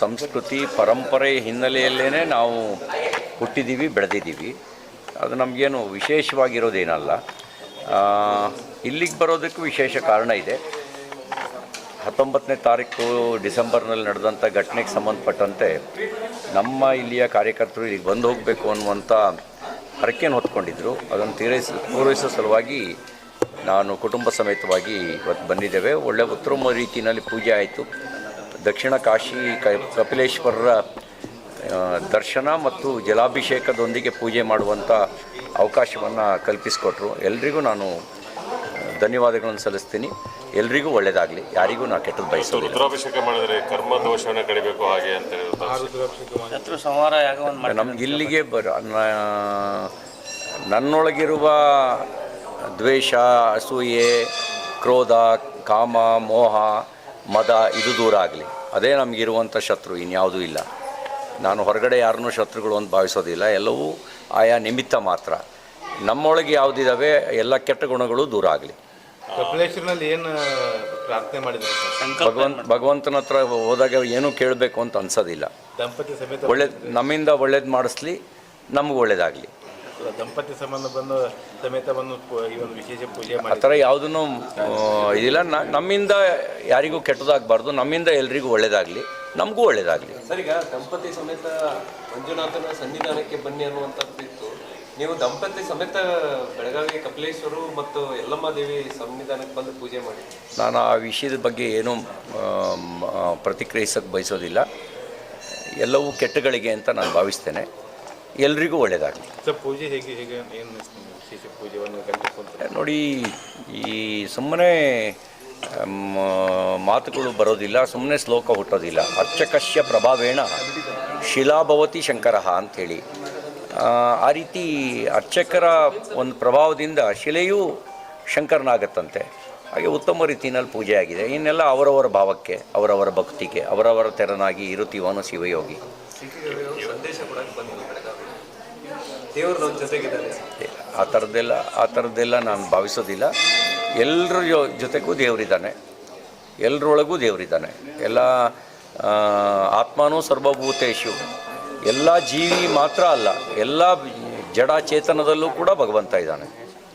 ಸಂಸ್ಕೃತಿ ಪರಂಪರೆ ಹಿನ್ನೆಲೆಯಲ್ಲೇ ನಾವು ಹುಟ್ಟಿದ್ದೀವಿ, ಬೆಳೆದಿದ್ದೀವಿ. ಅದು ನಮಗೇನು ವಿಶೇಷವಾಗಿರೋದೇನಲ್ಲ. ಇಲ್ಲಿಗೆ ಬರೋದಕ್ಕೂ ವಿಶೇಷ ಕಾರಣ ಇದೆ. ಹತ್ತೊಂಬತ್ತನೇ ತಾರೀಕು ಡಿಸೆಂಬರ್ನಲ್ಲಿ ನಡೆದಂಥ ಘಟನೆಗೆ ಸಂಬಂಧಪಟ್ಟಂತೆ ನಮ್ಮ ಇಲ್ಲಿಯ ಕಾರ್ಯಕರ್ತರು ಇಲ್ಲಿಗೆ ಬಂದು ಹೋಗಬೇಕು ಅನ್ನುವಂಥ ಹರಕೆಯನ್ನು ಹೊತ್ಕೊಂಡಿದ್ದರು ಅದನ್ನು ತೀರೈಸ ಪೂರೈಸೋ ಸಲುವಾಗಿ ನಾನು ಕುಟುಂಬ ಸಮೇತವಾಗಿ ಇವತ್ತು ಬಂದಿದ್ದೇವೆ. ಒಳ್ಳೆಯ ಉತ್ತಮ ರೀತಿಯಲ್ಲಿ ಪೂಜೆ ಆಯಿತು. ದಕ್ಷಿಣ ಕಾಶಿ ಕ ಕಪಿಲೇಶ್ವರರ ದರ್ಶನ ಮತ್ತು ಜಲಾಭಿಷೇಕದೊಂದಿಗೆ ಪೂಜೆ ಮಾಡುವಂಥ ಅವಕಾಶವನ್ನು ಕಲ್ಪಿಸಿಕೊಟ್ರು. ಎಲ್ರಿಗೂ ನಾನು ಧನ್ಯವಾದಗಳನ್ನು ಸಲ್ಲಿಸ್ತೀನಿ. ಎಲ್ರಿಗೂ ಒಳ್ಳೆಯದಾಗಲಿ ಯಾರಿಗೂ ನಾನು ಕೆಟ್ಟದ್ದು ಬಯಸೋದು ರುದ್ರಾಭಿಷೇಕ ಮಾಡಿದರೆ ಕರ್ಮ ದೋಷವನ್ನ ಕಡಿಬೇಕು ಹಾಗೆ ಅಂತ ನಮ್ಗೆ ಇಲ್ಲಿಗೆ ಬರ ನ- ನನ್ನೊಳಗಿರುವ ದ್ವೇಷ ಅಸೂಯೆ ಕ್ರೋಧ ಕಾಮ ಮೋಹ ಮದ ಇದು ದೂರ ಆಗಲಿ. ಅದೇ ನಮಗಿರುವಂಥ ಶತ್ರು ಇನ್ಯಾವುದೂ ಇಲ್ಲ. ನಾನು ಹೊರಗಡೆ ಯಾರನ್ನೂ ಶತ್ರುಗಳು ಅಂತ ಭಾವಿಸೋದಿಲ್ಲ. ಎಲ್ಲವೂ ಆಯಾ ನಿಮಿತ್ತ ಮಾತ್ರ. ನಮ್ಮೊಳಗೆ ಯಾವುದಿದ್ದಾವೆ ಎಲ್ಲ ಕೆಟ್ಟ ಗುಣಗಳು ದೂರ ಆಗಲಿ. ಕಪಿಲೇಶ್ವರನಲ್ಲಿ ಏನು ಪ್ರಾರ್ಥನೆ ಮಾಡಿದ್ರು ಸರ್ ಭಗವಂತ ಭಗವಂತನ ಹತ್ರ ಹೋದಾಗ ಏನೂ ಕೇಳಬೇಕು ಅಂತ ಅನ್ಸೋದಿಲ್ಲ. ದಂಪತಿ ಸಮೇತ ಒಳ್ಳೆ ನಮ್ಮಿಂದ ಒಳ್ಳೇದು ಮಾಡಿಸ್ಲಿ ನಮ್ಗೆ ಒಳ್ಳೇದಾಗಲಿ. ದಂಪತಿ ಸಂಬಂಧ ಬಂದು ಸಮೇತ ಬಂದು ಪೂ- ಈ ಒಂದು ವಿಶೇಷ ಪೂಜೆ ಆ ಥರ ಯಾವುದೂ ಇದಿಲ್ಲ. ನಮ್ಮಿಂದ ಯಾರಿಗೂ ಕೆಟ್ಟದಾಗಬಾರ್ದು. ನಮ್ಮಿಂದ ಎಲ್ರಿಗೂ ಒಳ್ಳೇದಾಗಲಿ. ನಮಗೂ ಒಳ್ಳೇದಾಗಲಿ. ಸರ್ ಈಗ ದಂಪತಿ ಸಮೇತ ಮಂಜುನಾಥನ ಸನ್ನಿಧಾನಕ್ಕೆ ಬನ್ನಿ ಅನ್ನುವಂಥದ್ದು ಇತ್ತು. ನೀವು ದಂಪತಿ ಸಮೇತ ಬೆಳಗಾವಿ ಕಪಿಲೇಶ್ವರು ಮತ್ತು ಯಲ್ಲಮ್ಮ ದೇವಿ ಸನ್ನಿಧಾನಕ್ಕೆ ಬಂದು ಪೂಜೆ ಮಾಡಿ. ನಾನು ಆ ವಿಷಯದ ಬಗ್ಗೆ ಏನೂ ಪ್ರತಿಕ್ರಿಯಿಸಕ್ಕೆ ಬಯಸೋದಿಲ್ಲ. ಎಲ್ಲವೂ ಕೆಟ್ಟಗಳಿಗೆ ಅಂತ ನಾನು ಭಾವಿಸ್ತೇನೆ. ಎಲ್ರಿಗೂ ಒಳ್ಳೆಯದಾಗಲಿ ಸರ್ ಪೂಜೆ ಹೇಗೆ ಹೇಗೆ ಏನು ವಿಶೇಷ ನೋಡಿ ಈ ಸುಮ್ಮನೆ ಮಾತುಗಳು ಬರೋದಿಲ್ಲ ಸುಮ್ಮನೆ ಶ್ಲೋಕ ಹುಟ್ಟೋದಿಲ್ಲ. ಅರ್ಚಕಶ್ಯ ಪ್ರಭಾವೇಣ ಶಿಲಾಭವತಿ ಶಂಕರ ಅಂಥೇಳಿ. ಆ, ಆ ರೀತಿ ಅರ್ಚಕರ ಒಂದು ಪ್ರಭಾವದಿಂದ ಶಿಲೆಯೂ ಶಂಕರನಾಗತ್ತಂತೆ. ಹಾಗೆ ಉತ್ತಮ ರೀತಿಯಲ್ಲಿ ಪೂಜೆ ಆಗಿದೆ. ಇನ್ನೆಲ್ಲ ಅವರವರ ಭಾವಕ್ಕೆ ಅವರವರ ಭಕ್ತಿಗೆ ಅವರವರ ತೆರನಾಗಿ ಇರುತ್ತೀವನು ಶಿವಯೋಗಿ. ದೇವರು ನಮ್ಮ ಜೊತೆಗಿದ್ದಾರೆ. ಆ ಥರದ್ದೆಲ್ಲ ಆ ಥರದ್ದೆಲ್ಲ ನಾನು ಭಾವಿಸೋದಿಲ್ಲ. ಎಲ್ಲರ ಜೊ- ಜೊತೆಗೂ ದೇವರಿದ್ದಾನೆ. ಎಲ್ಲರೊಳಗೂ ದೇವರಿದ್ದಾನೆ. ಎಲ್ಲ ಆ, ಆತ್ಮನೂ ಸರ್ವಭೂತೇಶು. ಎಲ್ಲ ಜೀವಿ ಮಾತ್ರ ಅಲ್ಲ ಎಲ್ಲ ಜಡ ಚೇತನದಲ್ಲೂ ಕೂಡ ಭಗವಂತ ಇದ್ದಾನೆ.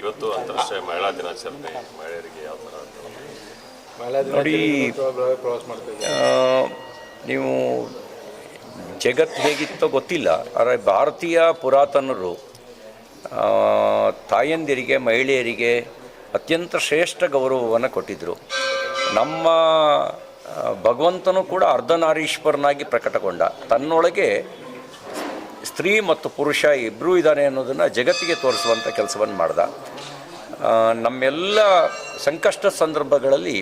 ಇವತ್ತು ಅಂತಾರಾಷ್ಟ್ರೀಯ ಮಹಿಳಾ ದಿನಾಚರಣೆ ಮಹಿಳೆಯರಿಗೆ ಯಾವ ಥರ ನೋಡಿ ಮಾಡ್ತಾ ಇದ್ದೀವಿ ಆ, ನೀವು ಜಗತ್ತು ಹೇಗಿತ್ತೋ ಗೊತ್ತಿಲ್ಲ. ಆದರೆ ಭಾರತೀಯ ಪುರಾತನರು ತಾಯಂದಿರಿಗೆ, ಮಹಿಳೆಯರಿಗೆ ಅತ್ಯಂತ ಶ್ರೇಷ್ಠ ಗೌರವವನ್ನು ಕೊಟ್ಟಿದ್ದರು ನಮ್ಮ ಭಗವಂತನೂ ಕೂಡ ಅರ್ಧನಾರೀಶ್ವರನಾಗಿ ಪ್ರಕಟಗೊಂಡ. ತನ್ನೊಳಗೆ ಸ್ತ್ರೀ ಮತ್ತು ಪುರುಷ ಇಬ್ಬರೂ ಇದ್ದಾನೆ ಅನ್ನೋದನ್ನು ಜಗತ್ತಿಗೆ ತೋರಿಸುವಂಥ ಕೆಲಸವನ್ನು ಮಾಡ್ದ. ನಮ್ಮೆಲ್ಲ ಸಂಕಷ್ಟ ಸಂದರ್ಭಗಳಲ್ಲಿ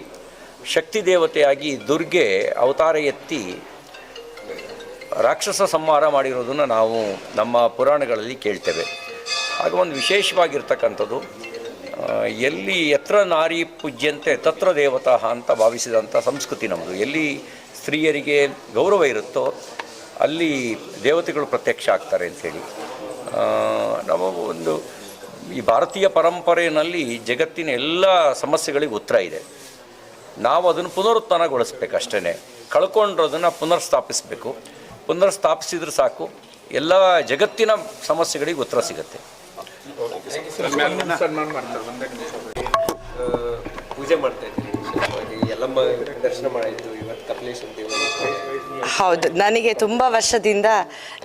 ಶಕ್ತಿ ದೇವತೆಯಾಗಿ ದುರ್ಗೆ ಅವತಾರ ಎತ್ತಿ ರಾಕ್ಷಸ ಸಂಹಾರ ಮಾಡಿರೋದನ್ನು ನಾವು ನಮ್ಮ ಪುರಾಣಗಳಲ್ಲಿ ಕೇಳ್ತೇವೆ. ಆಗ ಒಂದು ವಿಶೇಷವಾಗಿರ್ತಕ್ಕಂಥದ್ದು ಎಲ್ಲಿ ಎತ್ರ ನಾರಿ ಪೂಜ್ಯಂತೆ ತತ್ರ ದೇವತಾ ಅಂತ ಭಾವಿಸಿದಂಥ ಸಂಸ್ಕೃತಿ ನಮ್ಮದು ಎಲ್ಲಿ ಸ್ತ್ರೀಯರಿಗೆ ಗೌರವ ಇರುತ್ತೋ ಅಲ್ಲಿ ದೇವತೆಗಳು ಪ್ರತ್ಯಕ್ಷ ಆಗ್ತಾರೆ ಅಂಥೇಳಿ ನಾವು ಒಂದು ಈ ಭಾರತೀಯ ಪರಂಪರೆಯಲ್ಲಿ ಜಗತ್ತಿನ ಎಲ್ಲ ಸಮಸ್ಯೆಗಳಿಗೆ ಉತ್ತರ ಇದೆ. ನಾವು ಅದನ್ನು ಪುನರುತ್ಥಾನಗೊಳಿಸ್ಬೇಕು ಅಷ್ಟೇ ಕಳ್ಕೊಂಡಿರೋದನ್ನು ಪುನರ್ಸ್ಥಾಪಿಸಬೇಕು. ಪುನರ್ಸ್ಥಾಪಿಸಿದ್ರೆ ಸಾಕು. ಎಲ್ಲ ಜಗತ್ತಿನ ಸಮಸ್ಯೆಗಳಿಗೆ ಉತ್ತರ ಸಿಗುತ್ತೆ. ಪೂಜೆ ಮಾಡ್ತಾ ಇದ್ದೀವಿ ವಿಶೇಷವಾಗಿ ಯಲ್ಲಮ್ಮ ದರ್ಶನ ಮಾಡಿದ್ದು ಇವತ್ತು ಕಪಿಲೇಶ್ವರ ದೇವರು ಹೌದು ನನಗೆ ತುಂಬ ವರ್ಷದಿಂದ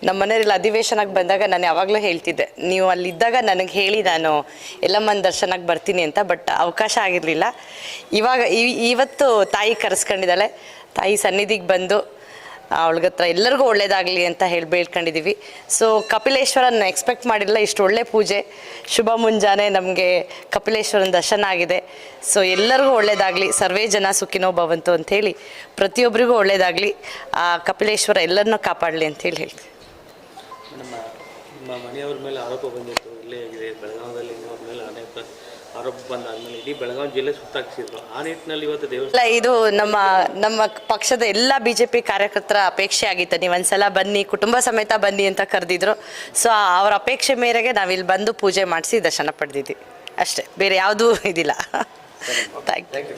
ನಮ್ಮ ಮನೆಯಲ್ಲಿ ಅಧಿವೇಶನಕ್ಕೆ ಬಂದಾಗ ನಾನು ಯಾವಾಗಲೂ ಹೇಳ್ತಿದ್ದೆ. ನೀವು ಅಲ್ಲಿದ್ದಾಗ ನನಗೆ ಹೇಳಿ ನಾನು ಎಲ್ಲಮ್ಮನ ದರ್ಶನಕ್ಕೆ ಬರ್ತೀನಿ ಅಂತ ಬಟ್ ಅವಕಾಶ ಆಗಿರಲಿಲ್ಲ. ಇವಾಗ ಇವತ್ತು ತಾಯಿ ಕರೆಸ್ಕೊಂಡಿದ್ದಾಳೆ. ತಾಯಿ ಸನ್ನಿಧಿಗೆ ಬಂದು ಅವಳಿಗೆ ಹತ್ರ ಎಲ್ಲರಿಗೂ ಒಳ್ಳೇದಾಗಲಿ ಅಂತ ಹೇಳಿ ಬೇಳ್ಕೊಂಡಿದ್ದೀವಿ ಸೊ ಕಪಿಲೇಶ್ವರನ ಎಕ್ಸ್ಪೆಕ್ಟ್ ಮಾಡಿಲ್ಲ, ಇಷ್ಟು ಒಳ್ಳೆ ಪೂಜೆ. ಶುಭ ಮುಂಜಾನೆ ನಮಗೆ ಕಪಿಲೇಶ್ವರನ ದರ್ಶನ ಆಗಿದೆ. ಸೊ ಎಲ್ಲರಿಗೂ ಒಳ್ಳೇದಾಗಲಿ, ಸರ್ವೇ ಜನ ಸುಖಿನೋ ಭವಂತು ಅಂಥೇಳಿ ಪ್ರತಿಯೊಬ್ಬರಿಗೂ ಒಳ್ಳೇದಾಗಲಿ, ಆ ಕಪಿಲೇಶ್ವರ ಎಲ್ಲರನ್ನೂ ಕಾಪಾಡಲಿ ಮನೆಯವ್ರ ಮೇಲೆ ಆರೋಪ ಬಂದಿತ್ತು ಇಲ್ಲೇ ಆಗಿದೆ ಬೆಳಗಾವದಲ್ಲಿ ಅವ್ರ ಮೇಲೆ ಅನೇಕ ಆರೋಪ ಬಂದಾದ್ಮೇಲೆ ಇಡೀ ಬೆಳಗಾವಿ ಜಿಲ್ಲೆ ಸುತ್ತಾಕ್ಸಿದ್ರು. ಆ ನಿಟ್ಟಿನಲ್ಲಿ ಇವತ್ತು ದೇವಸ್ಥಾನ ಇಲ್ಲ ಇದು ನಮ್ಮ ನಮ್ಮ ಪಕ್ಷದ ಎಲ್ಲ ಬಿ ಜೆ ಪಿ ಕಾರ್ಯಕರ್ತರ ಅಪೇಕ್ಷೆ ಆಗಿತ್ತು. ನೀವು ಒಂದ್ಸಲ ಬನ್ನಿ ಕುಟುಂಬ ಸಮೇತ ಬನ್ನಿ ಅಂತ ಕರೆದಿದ್ರು. ಸೊ ಅವ್ರ ಅಪೇಕ್ಷೆ ಮೇರೆಗೆ ನಾವಿಲ್ಲಿ ಬಂದು ಪೂಜೆ ಮಾಡಿಸಿ ದರ್ಶನ ಪಡೆದಿದ್ವಿ. ಅಷ್ಟೇ ಬೇರೆ ಯಾವುದೂ ಇದಿಲ್ಲ. Thank you